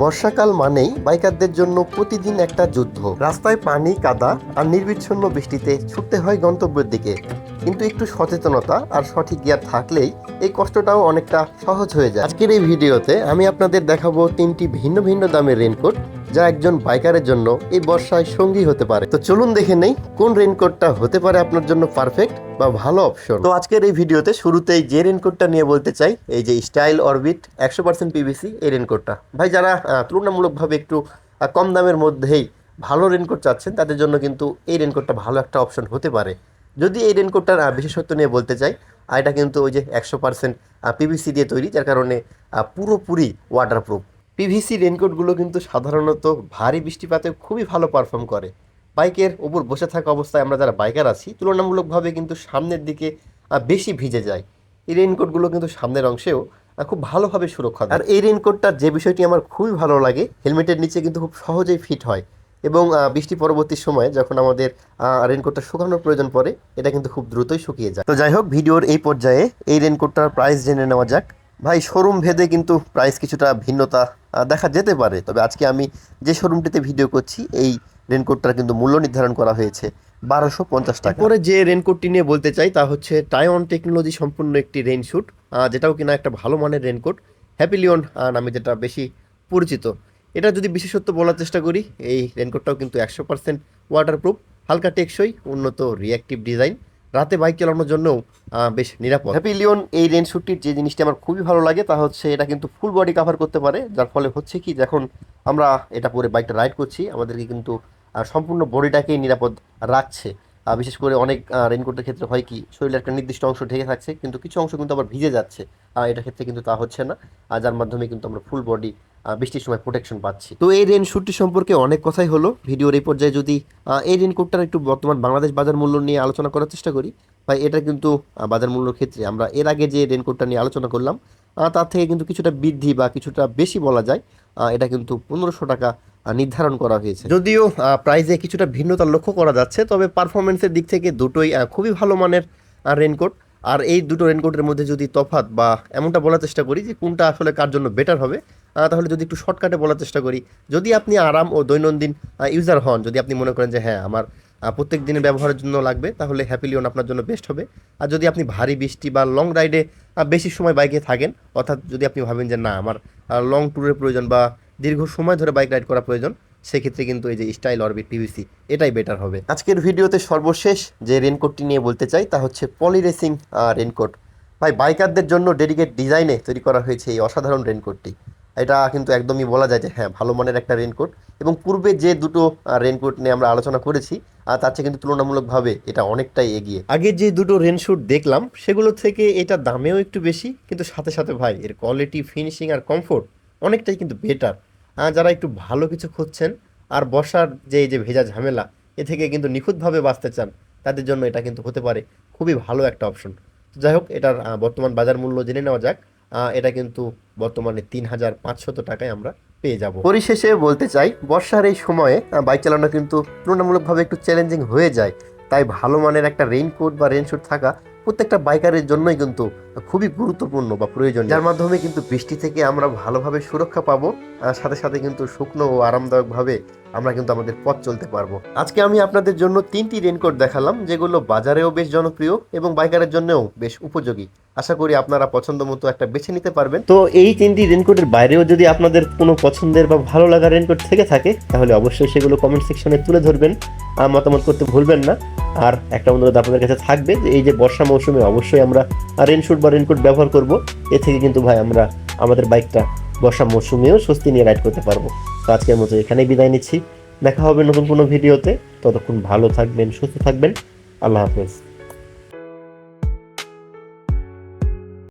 বর্ষাকাল মানেই বাইকারদের জন্য প্রতিদিন একটা যুদ্ধ। রাস্তায় পানি, কাদা আর নির্বিচ্ছন্ন বৃষ্টিতে ছুটতে হয় গন্তব্যের দিকে। কিন্তু একটু সচেতনতা আর সঠিক গিয়ার থাকলেই এই কষ্টটাও অনেকটা সহজ হয়ে যায়। আজকের এই ভিডিওতে আমি আপনাদের দেখাবো তিনটি ভিন্ন ভিন্ন দামের রেনকোট। যা একজন বাইকারের জন্য এই বর্ষায় সঙ্গী হতে পারে। তো চলুন দেখে নেই কোন রেনকোটটা হতে পারে আপনার জন্য পারফেক্ট বা ভালো অপশন তো আজকের এই ভিডিওতে শুরুতেই যে রেনকোটটা নিয়ে বলতে চাই, এই যে স্টাইল অরবিট একশো পার্সেন্ট পিভিসি এই রেনকোটটা ভাই, যারা তুলনামূলকভাবে একটু কম দামের মধ্যেই ভালো রেনকোট চাচ্ছেন, তাদের জন্য কিন্তু এই রেনকোটটা ভালো একটা অপশন হতে পারে। যদি এই রেনকোটটার বিশেষত্ব নিয়ে বলতে চাই, আর এটা কিন্তু ওই যে একশো পার্সেন্ট পিভিসি দিয়ে তৈরি, যার কারণে পুরোপুরি ওয়াটারপ্রুফ পিভিসি রেনকোটগুলো কিন্তু সাধারণত ভারী বৃষ্টিপাতে খুবই ভালো পারফর্ম করে। বাইকের ওপর বসে থাকা অবস্থায় আমরা যারা বাইকার আছি, তুলনামূলকভাবে কিন্তু সামনের দিকে বেশি ভিজে যায়। এই রেইনকোটগুলো কিন্তু সামনের অংশেও খুব ভালোভাবে সুরক্ষা আর এই রেইনকোটটার যে বিষয়টি আমার খুবই ভালো লাগে, হেলমেটের নিচে কিন্তু খুব সহজেই ফিট হয় এবং বৃষ্টি পরবর্তী সময়ে যখন আমাদের রেনকোটটা শুকানোর প্রয়োজন পড়ে, এটা কিন্তু খুব দ্রুতই শুকিয়ে যায়। তো যাই হোক, ভিডিওর এই পর্যায়ে এই রেনকোটটার প্রাইস জেনে নেওয়া যাক। ভাই শোরুম ভেদে কিন্তু প্রাইস কিছুটা ভিন্নতা দেখা যেতে পারে। তবে আজকে আমি যে শোরুমটিতে ভিডিও করছি, এই রেনকোটটার কিন্তু মূল্য নির্ধারণ করা হয়েছে বারোশো পঞ্চাশ টাকা। পরে যে রেনকোটটি নিয়ে বলতে চাই, তা হচ্ছে টাইওয়ান টেকনোলজি সম্পূর্ণ একটি রেইনশুট যেটাও কিনা একটা ভালো মানের রেনকোট হ্যাপিলিয়ন নামে যেটা বেশি পরিচিত। এটা যদি বিশেষত্ব বলার চেষ্টা করি, এই রেনকোটটাও কিন্তু একশো পার্সেন্ট ওয়াটারপ্রুফ হালকা টেকসই, উন্নত রিয়াক্টিভ ডিজাইন রাতে বাইক চালানোর জন্যও বেশ নিরাপদ। হ্যাপি লিওন, এই রেন শ্যুটটির যে জিনিসটি আমার খুবই ভালো লাগে, তা হচ্ছে এটা কিন্তু ফুল বডি কাভার করতে পারে, যার ফলে হচ্ছে কি যখন আমরা এটা পরে বাইকটা রাইড করছি, আমাদেরকে কিন্তু সম্পূর্ণ বডিটাকেই নিরাপদ রাখছে। বিশেষ করে অনেক রেনকোটের ক্ষেত্রে হয় কি শরীরের একটা নির্দিষ্ট অংশ ঢেকে থাকছে, কিন্তু কিছু অংশ কিন্তু আবার ভিজে যাচ্ছে। এটার ক্ষেত্রে কিন্তু তা হচ্ছে না। আর যার মাধ্যমে কিন্তু আমরা ফুল বডি বৃষ্টির সময় প্রোটেকশন পাচ্ছি। তো এই রেন শ্যুটটি সম্পর্কে অনেক কথাই হলো। ভিডিওর এই পর্যায়ে যদি এই রেনকোটটার একটু বর্তমান বাংলাদেশ বাজার মূল্য নিয়ে আলোচনা করার চেষ্টা করি, ভাই, এটা কিন্তু বাজার মূল্যর ক্ষেত্রে আমরা এর আগে যে রেনকোটটা নিয়ে আলোচনা করলাম তার থেকে কিন্তু কিছুটা বৃদ্ধি বা কিছুটা বেশি বলা যায় এটা কিন্তু পনেরোশো টাকা নির্ধারণ করা হয়েছে। যদিও প্রাইজে কিছুটা ভিন্নতা লক্ষ্য করা যাচ্ছে, তবে পারফরমেন্সের দিক থেকে দুটোই খুবই ভালো মানের রেনকোট আর এই দুটো রেনকোটের মধ্যে যদি তফাৎ বা এমনটা বলার চেষ্টা করি যে কোনটা আসলে কার জন্য বেটার হবে তাহলে যদি একটু শর্টকাটে বলার চেষ্টা করি, যদি আপনি আরাম ও দৈনন্দিন ইউজার হন, যদি আপনি মনে করেন যে হ্যাঁ আমার প্রত্যেক দিনের ব্যবহারের জন্য লাগবে, তাহলে হ্যাপিলিয়ন আপনার জন্য বেস্ট হবে। আর যদি আপনি ভারী বৃষ্টি বা লং রাইডে বেশি সময় বাইকে থাকেন, অর্থাৎ যদি আপনি ভাবেন যে না, আমার লং ট্যুরের প্রয়োজন বা দীর্ঘ সময় ধরে বাইক রাইড করা প্রয়োজন সেক্ষেত্রে কিন্তু এই যে স্টাইল অরবিট পিভিসি এটাই বেটার হবে। আজকের ভিডিওতে সর্বশেষ যে রেনকোটটি নিয়ে বলতে চাই তা হচ্ছে পলি রেসিং রেনকোট ভাই বাইকারদের জন্য ডেডিকেট ডিজাইনে তৈরি করা হয়েছে এই অসাধারণ রেনকোটটি এটা কিন্তু একদমই বলা যায় যে হ্যাঁ ভালো মানের একটা রেনকোট এবং পূর্বে যে দুটো রেনকোট নিয়ে আমরা আলোচনা করেছি আর তার চেয়ে কিন্তু তুলনামূলকভাবে এটা অনেকটাই এগিয়ে। আগে যে দুটো রেনশুট দেখলাম সেগুলো থেকে এটা দামেও একটু বেশি কিন্তু সাথে সাথে ভাই এর কোয়ালিটি ফিনিশিং আর কমফোর্ট অনেকটাই কিন্তু বেটার যারা একটু ভালো কিছু খুঁজছেন আর বসার যে এই যে ভেজা ঝামেলা, এ থেকে কিন্তু নিখুঁতভাবে বাঁচতে চান, তাদের জন্য এটা কিন্তু হতে পারে খুবই ভালো একটা অপশন তো যাই হোক, এটার বর্তমান বাজার মূল্য জেনে নেওয়া যাক। এটা কিন্তু বর্তমানে তিন হাজার পাঁচশত টাকায় আমরা পেয়ে যাব। পরিশেষে বলতে চাই, বর্ষার এই সময়ে বাইক চালানো কিন্তু তুলনামূলকভাবে একটু চ্যালেঞ্জিং হয়ে যায়। তাই ভালো মানের একটা রেইনকোট বা রেইনশুট থাকা প্রত্যেকটা বাইকারের জন্যই কিন্তু খুবই গুরুত্বপূর্ণ বা প্রয়োজন যার মাধ্যমে কিন্তু বৃষ্টি থেকে আমরা ভালোভাবে সুরক্ষা পাবো আর সাথে সাথে কিন্তু শুকনো ও আরামদায়কভাবে আমরা কিন্তু আমাদের পথ চলতে পারব। আজকে আমি আপনাদের জন্য তিনটি রেনকোট দেখালাম যেগুলো বাজারেও বেশ জনপ্রিয় এবং বাইকারের জন্যও বেশ উপযোগী। আশা করি আপনারা পছন্দ মতো একটা বেছে নিতে পারবেন। তো এই তিনটি রেনকোটের বাইরেও যদি আপনাদের কোনো পছন্দের বা ভালো লাগার রেনকোট থেকে থাকে তাহলে অবশ্যই সেগুলো কমেন্ট সেকশনে তুলে ধরবেন। আর মতামত করতে ভুলবেন না। আর একটা অনুরোধ আপনাদের কাছে থাকবে যে এই যে বর্ষা মৌসুমে অবশ্যই আমরা রেনশুট বা রেনকোট ব্যবহার করব। এ থেকে কিন্তু ভাই আমরা আমাদের বাইকটা বর্ষা মৌসুমেও স্বস্তি নিয়ে রাইড করতে পারব। তো আজকের মতো এখানেই বিদায় নিচ্ছি। দেখা হবে নতুন কোনো ভিডিওতে ততক্ষণ ভালো থাকবেন, সুস্থ থাকবেন। আল্লাহ হাফেজ।